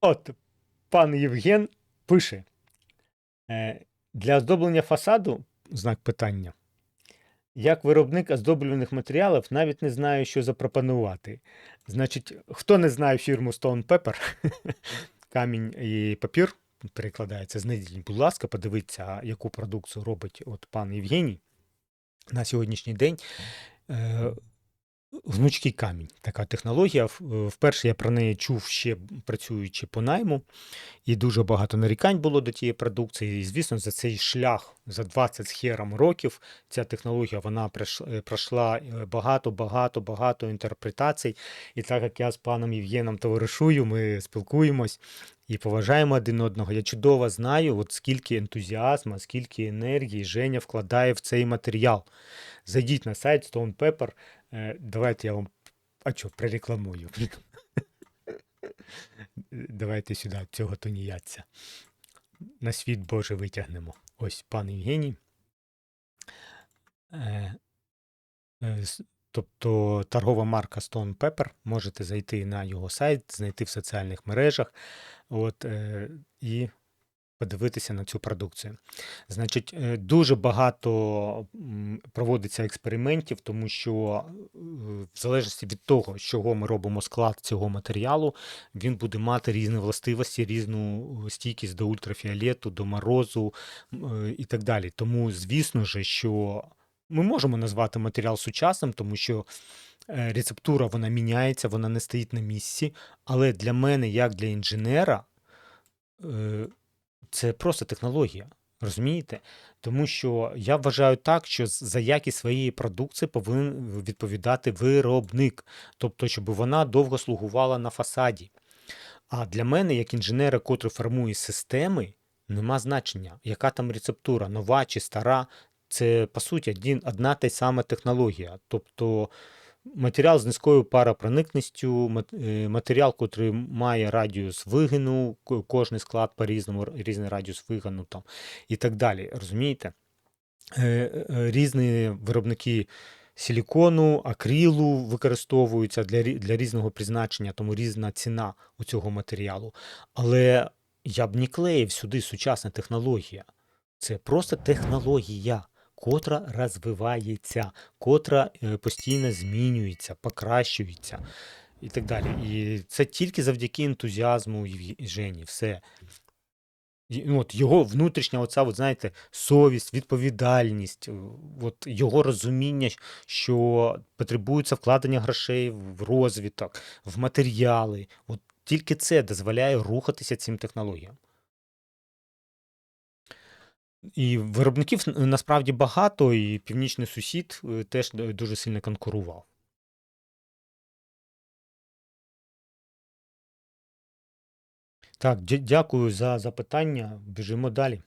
От, пан Євген пише: е, для оздоблення фасаду знак питання. Як виробник оздоблюваних матеріалів навіть не знаю, що запропонувати. Значить, хто не знає фірму Stone Pepper, камінь і папір перекладається, знайдіть, будь ласка, подивіться, яку продукцію робить от пан Євгеній на сьогоднішній день. Гнучкий камінь, така технологія. Вперше я про неї чув ще працюючи по найму, і дуже багато нарікань було до тієї продукції. І, звісно, за цей шлях, за 20 з хером років, ця технологія вона е, пройшла е, багато, багато, багато інтерпретацій. І так як я з паном Євгеном товаришую, ми спілкуємось і поважаємо один одного. Я чудово знаю, от скільки ентузіазму, скільки енергії Женя вкладає в цей матеріал. Зайдіть на сайт Stone Pepper. Е, Давайте я вам. А що, прорекламую. Давайте сюди цього тунеядця. На світ Боже витягнемо. Ось пан Євгеній. Е, е, Тобто торгова марка Stone Pepper. Можете зайти на його сайт, знайти в соціальних мережах от, е, і подивитися на цю продукцію. Значить, е, дуже багато проводиться експериментів, тому що е, в залежності від того, з чого ми робимо склад цього матеріалу, він буде мати різні властивості, різну е, стійкість до ультрафіолету, до морозу і так далі. Тому, звісно ж, що ми можемо назвати матеріал сучасним, тому що рецептура вона міняється, вона не стоїть на місці. Але для мене, як для інженера, це просто технологія. Розумієте? Тому що я вважаю так, що за якість своєї продукції повинен відповідати виробник, тобто, щоб вона довго слугувала на фасаді. А для мене, як інженера, котрий формує системи, нема значення, яка там рецептура, нова чи стара. Це по суті одна та й сама технологія. Тобто матеріал з низькою паропроникністю, е, матеріал, котрий має радіус вигину, кожний склад по-різному, різний радіус вигину там, і так далі. Розумієте? Е, е, Різні виробники силікону, акрилу використовуються для, для різного призначення, тому різна ціна у цього матеріалу. Але я б не клеїв сюди сучасна технологія. Це просто технологія, котра розвивається, котра е, постійно змінюється, покращується і так далі. І це тільки завдяки ентузіазму Жені. Все. Ну, От його внутрішня, оця, от, знаєте, совість, відповідальність, е, от його розуміння, що потребується вкладення грошей в розвиток, в матеріали. От тільки це дозволяє рухатися цим технологіям. І виробників насправді багато, і північний сусід е, теж дуже сильно конкурував. Так, дякую за запитання. Біжимо далі.